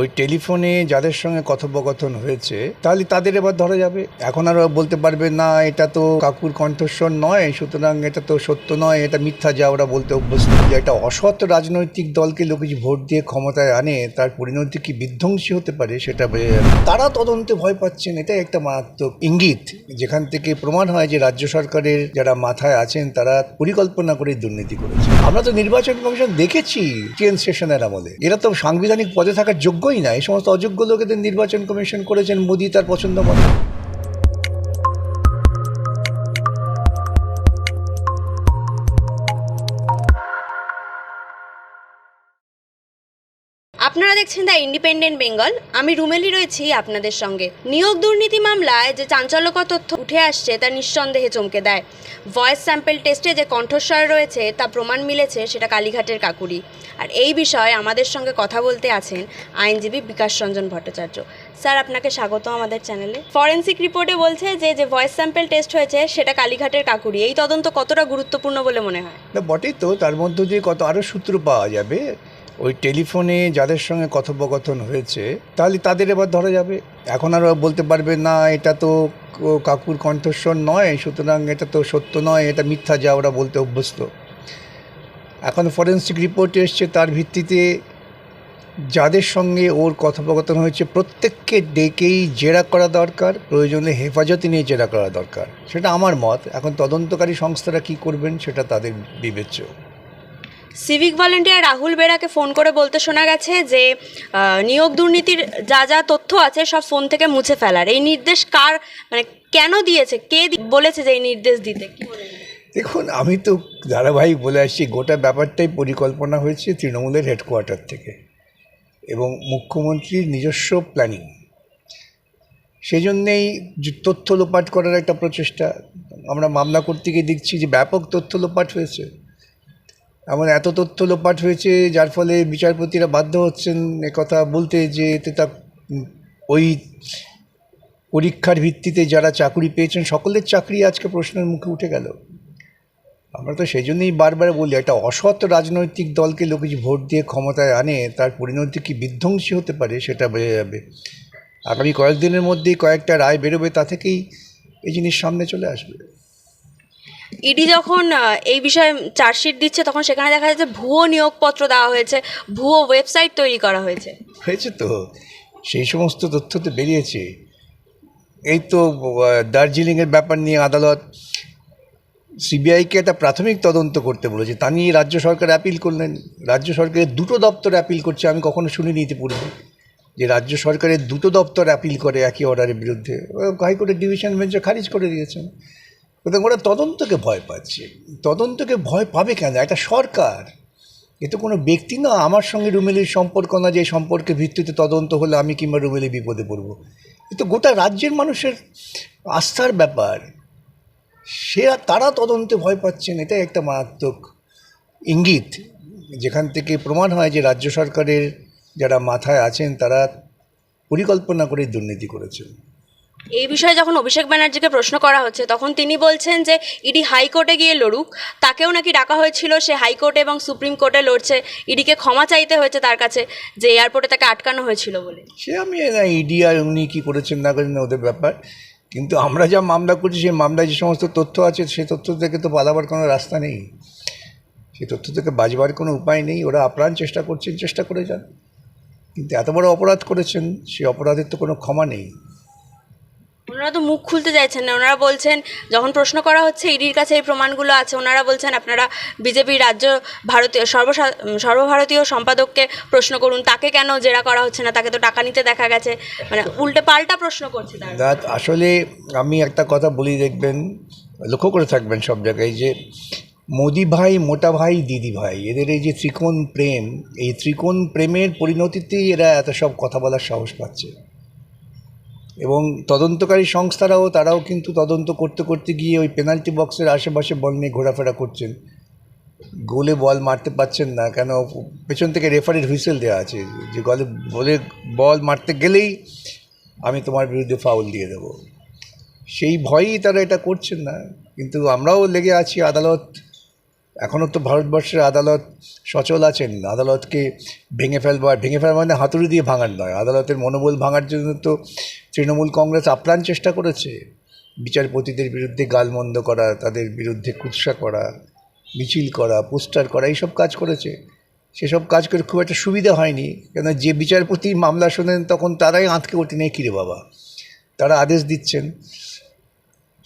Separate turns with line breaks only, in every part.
ওই টেলিফোনে যাদের সঙ্গে কথোপকথন হয়েছে, তাহলে তাদের এবার ধরা যাবে। এখন আর বলতে পারবে, না, এটা তো কাকুর কণ্ঠস্বর নয়, সুতরাং এটা তো সত্য নয়, এটা মিথ্যা যা ওরা বলতে অভ্যস্ত। যে একটা অসৎ রাজনৈতিক দলকে লোকে যে ভোট দিয়ে ক্ষমতায় আনে, তার পরিণতি কি বিধ্বংসী হতে পারে সেটা তারা তদন্তে ভয় পাচ্ছেন, এটাই একটা মারাত্মক ইঙ্গিত। যেখান থেকে প্রমাণ হয় যে রাজ্য সরকারের যারা মাথায় আছেন, তারা পরিকল্পনা করে দুর্নীতি করেছে। আমরা তো নির্বাচন কমিশন দেখেছি ট্রেন স্টেশনের আমলে। এরা তো সাংবিধানিক পদে থাকার যোগ্যই না এই সমস্ত অযোগ্য লোকেদের নির্বাচন কমিশন করেছেন মোদি তার পছন্দ মতো।
আপনারা দেখছেন দ্য ইন্ডিপেন্ডেন্ট বেঙ্গল। আমি রুমেলি রয়েছি আপনাদের সঙ্গে। নিয়োগ দুর্নীতি মামলায় যে চাঞ্চল্যকর তথ্য উঠে আসছে, তা নিঃসন্দেহে চমকে দেয়। ভয়েস স্যাম্পেল টেস্টে যে কণ্ঠস্বর রয়েছে, তা প্রমাণ মিলেছে সেটা কালীঘাটের কাকুরি। আর এই বিষয়ে আমাদের সঙ্গে কথা বলতে আছেন আইনজীবী বিকাশ রঞ্জন ভট্টাচার্য। স্যার, আপনাকে স্বাগত আমাদের চ্যানেলে ফরেন্সিক রিপোর্টে বলছে যে যে ভয়েস স্যাম্পল টেস্ট হয়েছে, সেটা কালীঘাটের কাকুরি। এই তদন্ত কতটা গুরুত্বপূর্ণ বলে মনে হয়?
না, বটেই তো। তার মধ্য দিয়ে কত আরও সূত্র পাওয়া যাবে, ওই টেলিফোনে যাদের সঙ্গে কথোপকথন হয়েছে, তাহলে তাদের এবার ধরা যাবে। এখন আর বলতে পারবে, না, এটা তো কাকুর কণ্ঠস্বর নয়, সুতরাং এটা তো সত্য নয়, এটা মিথ্যা যা ওরা বলতে অভ্যস্ত। এখন ফরেন্সিক রিপোর্ট এসছে, তার ভিত্তিতে যাদের সঙ্গে ওর কথোপকথন হয়েছে প্রত্যেককে ডেকেই জেরা করা দরকার প্রয়োজনে হেফাজতে নিয়ে জেরা করা দরকার। সেটা আমার মত। এখন তদন্তকারী সংস্থারা কি করবেন সেটা তাদের বিবেচ্য।
সিভিক ভলেন্টিয়ার রাহুল বেরাকে ফোন করে বলতে শোনা গেছে যে নিয়োগ দুর্নীতির যা যা তথ্য আছে সব ফোন থেকে মুছে ফেলার। এই নির্দেশ কার মানে কেন দিয়েছে? কে বলেছে যে এই নির্দেশ দিতে? কি
দেখুন আমি তো ধারাবাহিক বলে আসছি গোটা ব্যাপারটাই পরিকল্পনা হয়েছে তৃণমূলের হেডকোয়ার্টার থেকে। মুখ্যমন্ত্রীর নিজস্ব প্ল্যানিং সেই জন্যেই তথ্য লোপাট করার একটা প্রচেষ্টা। আমরা মামলা করতে গিয়ে দেখছি যে ব্যাপক তথ্য লোপাট হয়েছে। এমন এত তথ্য লোপাট হয়েছে যার ফলে বিচারপতিরা বাধ্য হচ্ছেন কথা বলতে যে এতে তা ওই পরীক্ষার ভিত্তিতে যারা চাকরি পেয়েছেন, সকলের চাকরি আজকে প্রশ্নের মুখে উঠে গেল। আমরা তো সেই জন্যই বারবার বলি একটা অসৎ রাজনৈতিক দলকে লোকে যে ভোট দিয়ে ক্ষমতায় আনে তার পরিণতি কি বিধ্বংসী হতে পারে সেটা বোঝা যাবে। আগামী কয়েকদিনের মধ্যেই কয়েকটা রায় বেরোবে তা থেকেই এই জিনিস সামনে চলে আসবে।
ইডি যখন এই বিষয়ে চার্জশিট দিচ্ছে তখন সেখানে দেখা যাচ্ছে ভুয়ো নিয়োগপত্র দেওয়া হয়েছে ভুয়ো ওয়েবসাইট তৈরি করা হয়েছে।
হয়েছে তো। সেই সমস্ত তথ্য তো বেরিয়েছে। এই তো দার্জিলিংয়ের ব্যাপার নিয়ে আদালত সিবিআইকে একটা প্রাথমিক তদন্ত করতে বলেছে। তা নিয়ে রাজ্য সরকার অ্যাপিল করলেন। রাজ্য সরকারের দুটো দপ্তর অ্যাপিল করছে, আমি কখনো শুনিনি ইতিপূর্বে। যে রাজ্য সরকারের দুটো দপ্তর অ্যাপিল করে একই অর্ডারের বিরুদ্ধে। হাইকোর্টের ডিভিশন বেঞ্চে খারিজ করে দিয়েছেন। সুতরাং ওরা তদন্তকে ভয় পাচ্ছে। তদন্তকে ভয় পাবে কেন? একটা সরকার। এ তো কোনো ব্যক্তি না। আমার সঙ্গে রুমেলির সম্পর্ক না, যে সম্পর্কের ভিত্তিতে তদন্ত হলে আমি কিংবা রুমেলি বিপদে পড়ব। এ তো গোটা রাজ্যের মানুষের আস্থার ব্যাপার। সে তারা তদন্তে ভয় পাচ্ছেন এটাই একটা মারাত্মক ইঙ্গিত। যেখান থেকে প্রমাণ হয় যে রাজ্য সরকারের যারা মাথায় আছেন তারা পরিকল্পনা করে দুর্নীতি করেছেন।
এই বিষয়ে যখন অভিষেক ব্যানার্জিকে প্রশ্ন করা হচ্ছে তখন তিনি বলছেন যে ইডি হাইকোর্টে গিয়ে লড়ুক। তাকেও নাকি ডাকা হয়েছিল সে হাইকোর্টে এবং সুপ্রিম কোর্টে লড়ছে। ইডিকে ক্ষমা চাইতে হয়েছে তার কাছে যে এয়ারপোর্টে তাকে আটকানো হয়েছিল বলে।
সে আমি ইডি আর উনি কী করেছেন না করেন ওদের ব্যাপার। কিন্তু আমরা যা মামলা করছি, সেই মামলায় যে সমস্ত তথ্য আছে, সেই তথ্য থেকে তো পালাবার কোনো রাস্তা নেই। সেই তথ্য থেকে বাঁচবার কোনো উপায় নেই। ওরা আপ্রাণ চেষ্টা করছেন, চেষ্টা করে যান। কিন্তু এত বড় অপরাধ করেছেন, সেই অপরাধের তো কোনো ক্ষমা নেই।
ওনারা তো মুখ খুলতে চাইছেন না। ওনারা বলছেন, যখন প্রশ্ন করা হচ্ছে, ইডির কাছে এই প্রমাণগুলো আছে, ওনারা বলছেন, আপনারা বিজেপির রাজ্য ভারতীয়, সর্বসা, সর্বভারতীয় সম্পাদককে প্রশ্ন করুন, তাকে কেন জেরা করা হচ্ছে না? তাকে তো টাকা নিতে দেখা গেছে। মানে উল্টে পাল্টা প্রশ্ন করছে তারা।
আসলে আমি একটা কথা বলি, দেখবেন, লক্ষ্য করে থাকবেন সব জায়গায় যে মোদি ভাই, মোটা ভাই, দিদি ভাই, এদের এই যে ত্রিকোণ প্রেম, এই ত্রিকোণ প্রেমের পরিণতিতেই এরা এত সব কথা বলার সাহস পাচ্ছে। এবং তদন্তকারী সংস্থারাও, তারাও কিন্তু তদন্ত করতে করতে গিয়ে ওই পেনাল্টি বক্সের আশেপাশে বল নিয়ে ঘোরাফেরা করছেন। গোলে বল মারতে পারছেন না, কেন পেছন থেকে রেফারির হুইসেল দেওয়া আছে। যে গলে, বলে বল মারতে গেলেই আমি তোমার বিরুদ্ধে ফাউল দিয়ে দেবো। সেই ভয়েই তারা এটা করছেন না, কিন্তু আমরাও লেগে আছি আদালত এখনও তো ভারতবর্ষের আদালত সচল আছেন। আদালতকে ভেঙে ফেলবার ভেঙে ফেলবার মানে হাতুড়ি দিয়ে ভাঙার নয়। আদালতের মনোবল ভাঙার জন্য তো তৃণমূল কংগ্রেস আপ্রাণ চেষ্টা করেছে। বিচারপতিদের বিরুদ্ধে গালমন্দ করা, তাদের বিরুদ্ধে কুৎসা করা, মিছিল করা, পোস্টার করা, এইসব কাজ করেছে। সেসব কাজ করে খুব একটা সুবিধা হয়নি। কেন যে বিচারপতি মামলা শোনেন, তখন তারাই আঁতকে ওঠে নেই কিরে বাবা? তারা আদেশ দিচ্ছেন।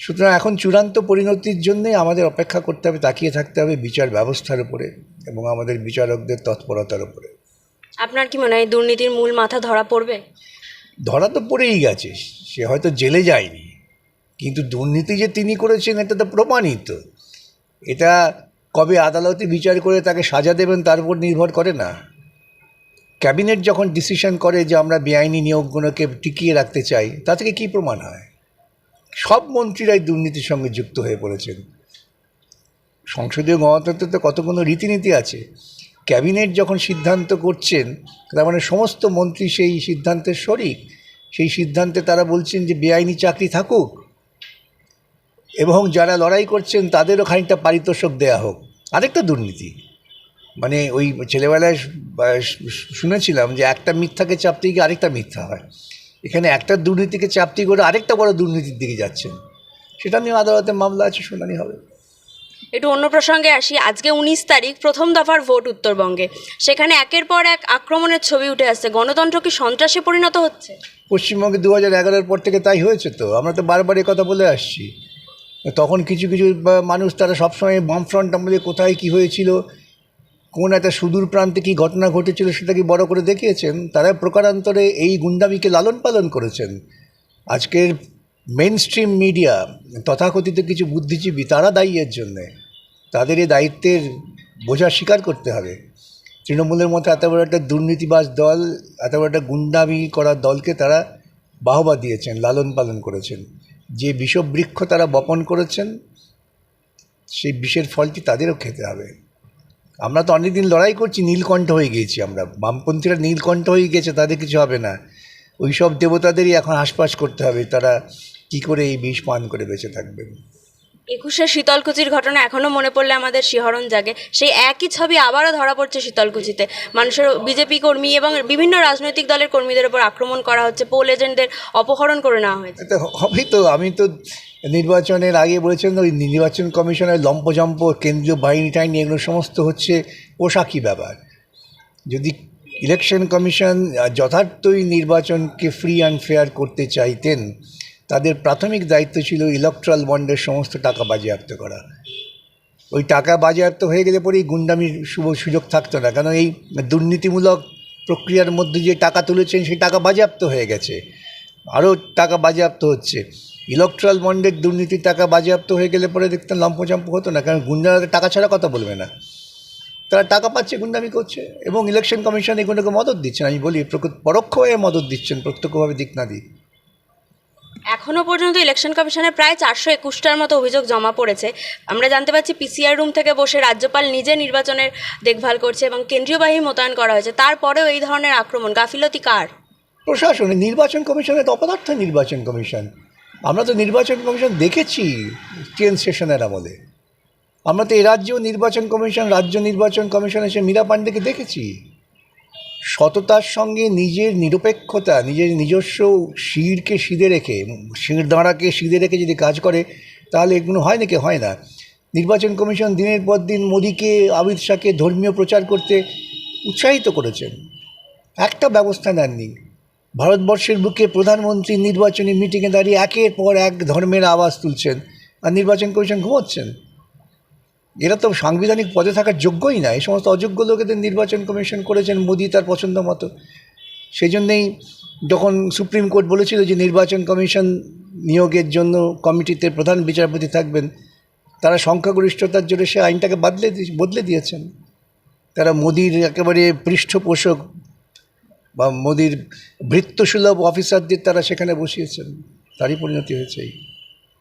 সুতরাং এখন চূড়ান্ত পরিণতির জন্যে আমাদের অপেক্ষা করতে হবে তাকিয়ে থাকতে হবে বিচার ব্যবস্থার উপরে এবং আমাদের বিচারকদের তৎপরতার উপরে।
আপনার কি মনে হয় দুর্নীতির মূল মাথা ধরা পড়বে?
ধরা তো পড়েই গেছে সে হয়তো জেলে যায়নি। কিন্তু দুর্নীতি যে তিনি করেছেন এটা তো প্রমাণিত। এটা কবে আদালতে বিচার করে তাকে সাজা দেবেন তার উপর নির্ভর করে না। ক্যাবিনেট যখন ডিসিশন করে যে আমরা বেআইনি নিয়োগগুলোকে টিকিয়ে রাখতে চাই তা থেকে কী প্রমাণ হয়? সব মন্ত্রীরাই দুর্নীতির সঙ্গে যুক্ত হয়ে পড়েছেন। সংসদীয় গণতন্ত্রে তো কতগুলো রীতিনীতি আছে। ক্যাবিনেট যখন সিদ্ধান্ত করছেন, তার মানে সমস্ত মন্ত্রী সেই সিদ্ধান্তের শরিক। সেই সিদ্ধান্তে তারা বলছেন যে বেআইনি চাকরি থাকুক এবং যারা লড়াই করছেন, তাদেরও খানিকটা পারিতোষক দেয়া হোক। আরেকটা দুর্নীতি। মানে ওই ছেলেবেলায় শুনেছিলাম যে একটা মিথ্যাকে চাপতে গিয়ে আরেকটা মিথ্যা হয়। এখানে একটা দুর্নীতিকে চাপতে করে আরেকটা বড় দুর্নীতির দিকে যাচ্ছেন। সেটা নিয়ে আদালতে মামলা আছে শুনানি হবে।
একটু অন্য প্রসঙ্গে আসি। আজকে উনিশ তারিখ প্রথম দফার ভোট উত্তরবঙ্গে। সেখানে একের পর এক আক্রমণের ছবি উঠে আসছে। গণতন্ত্র কি সন্ত্রাসে পরিণত হচ্ছে?
পশ্চিমবঙ্গে দু হাজার এগারোর পর থেকে তাই হয়েছে তো? আমরা তো বারবার এ কথা বলে আসছি। তখন কিছু কিছু মানুষ তারা সবসময় বামফ্রন্ট আমলে কোথায় কি হয়েছিল কোন একটা সুদূর প্রান্তে কি ঘটনা ঘটেছিল সেটাকে বড় করে দেখিয়েছেন? তারা প্রকারান্তরে এই গুন্ডামিকে লালন পালন করেছেন। আজকের মেন স্ট্রিম মিডিয়া তথাকথিত কিছু বুদ্ধিজীবী, তারা দায়ী এর জন্যে। তাদের এই দায়িত্বের বোঝা স্বীকার করতে হবে। তৃণমূলের মতো এত বড় একটা দুর্নীতিবাজ দল, এত বড় একটা গুন্ডামি করা দলকে তারা বাহবা দিয়েছেন, লালন পালন করেছেন। যে বিষবৃক্ষ তারা বপন করেছেন, সেই বিষের ফলটি তাদেরও খেতে হবে। আমরা তো অনেকদিন লড়াই করছি, নীলকণ্ঠ হয়ে গিয়েছি আমরা। বামপন্থীরা নীলকণ্ঠ হয়ে গেছে তাদের কিছু হবে না। ওই সব দেবতাদেরই এখন আশপাশ করতে হবে, তারা কি করে এই বিষ পান করে বেঁচে থাকবেন?
একুশে শীতলকুচির ঘটনা এখনও মনে পড়লে আমাদের শিহরণ জাগে। সেই একই ছবি আবারও ধরা পড়ছে শীতলকুচিতে। মানুষের বিজেপি কর্মী এবং বিভিন্ন রাজনৈতিক দলের কর্মীদের উপর আক্রমণ করা হচ্ছে। পোল এজেন্টদের অপহরণ করে নেওয়া হয়েছে।
হবেই তো। আমি তো নির্বাচনের আগে বলেছিলাম ওই নির্বাচন কমিশনের লম্পজম্প, কেন্দ্রীয় বাহিনী টাইনি, এগুলো সমস্ত হচ্ছে পোশাকি ব্যাপার। যদি ইলেকশন কমিশন যথার্থই নির্বাচনকে ফ্রি অ্যান্ড ফেয়ার করতে চাইতেন তাদের প্রাথমিক দায়িত্ব ছিল ইলেকট্রাল বন্ডের সমস্ত টাকা বাজেয়াপ্ত করা। ওই টাকা বাজেয়াপ্ত হয়ে গেলে পরেই গুন্ডামির শুভ সুযোগ থাকতো না। কারণ এই দুর্নীতিমূলক প্রক্রিয়ার মধ্যে যে টাকা তুলেছেন, সেই টাকা বাজেয়াপ্ত হয়ে গেছে। আরও টাকা বাজেয়াপ্ত হচ্ছে। ইলেকট্রাল বন্ডের দুর্নীতির টাকা বাজেয়াপ্ত হয়ে গেলে পরে দেখতেন লম্পচম্প হতো না। কারণ গুন্ডারা টাকা ছাড়া কথা বলবে না। তারা টাকা পাচ্ছে, গুন্ডামি করছে এবং ইলেকশন কমিশন এগুলোকে মদত দিচ্ছেন আমি বলি প্রকৃত পরোক্ষ হয়ে মদত দিচ্ছেন, প্রত্যক্ষভাবে দিক না দিক।
এখনও পর্যন্ত ইলেকশন কমিশনে প্রায় চারশো একুশটার মতো অভিযোগ জমা পড়েছে। আমরা জানতে পারছি পিসিআর রুম থেকে বসে রাজ্যপাল নিজে নির্বাচনের দেখভাল করছে এবং কেন্দ্রীয় বাহিনী মোতায়েন করা হয়েছে। তারপরেও এই ধরনের আক্রমণ, গাফিলতি কার?
প্রশাসনে, নির্বাচন কমিশনের অপদার্থ নির্বাচন কমিশন। আমরা তো নির্বাচন কমিশন দেখেছি ট্রেন স্টেশনের আমলে। আমরা তো এ রাজ্যেও নির্বাচন কমিশন, রাজ্য নির্বাচন কমিশন এসে মীরা পাণ্ডেকে দেখেছি। সততার সঙ্গে নিজের নিরপেক্ষতা, নিজের নিজস্ব শিরকে সিধে রেখে, শির দাঁড়াকে সিধে রেখে যদি কাজ করে, তাহলে এগুলো হয় নাকি হয় না? নির্বাচন কমিশন দিনের পর দিন মোদীকে, অমিত শাহকে ধর্মীয় প্রচার করতে উৎসাহিত করেছেন। একটা ব্যবস্থা নেননি। ভারতবর্ষের বুকে প্রধানমন্ত্রী নির্বাচনী মিটিংয়ে দাঁড়িয়ে একের পর এক ধর্মের আওয়াজ তুলছেন। আর নির্বাচন কমিশন ঘুমোচ্ছেন। এরা তো সাংবিধানিক পদে থাকার যোগ্যই না। এই সমস্ত অযোগ্য লোকেদের নির্বাচন কমিশন করেছেন, মোদি তার পছন্দ মতো। সেই জন্যেই যখন সুপ্রিম কোর্ট বলেছিল যে নির্বাচন কমিশন নিয়োগের জন্য কমিটিতে প্রধান বিচারপতি থাকবেন, তারা সংখ্যাগরিষ্ঠতার জোরে সে আইনটাকে বদলে বদলে দিয়েছেন। তারা মোদির একেবারে পৃষ্ঠপোষক বা মোদির ভৃত্যসুলভ অফিসারদের তারা সেখানে বসিয়েছেন। তারই পরিণতি হয়েছে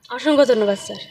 অসংখ্য ধন্যবাদ, স্যার।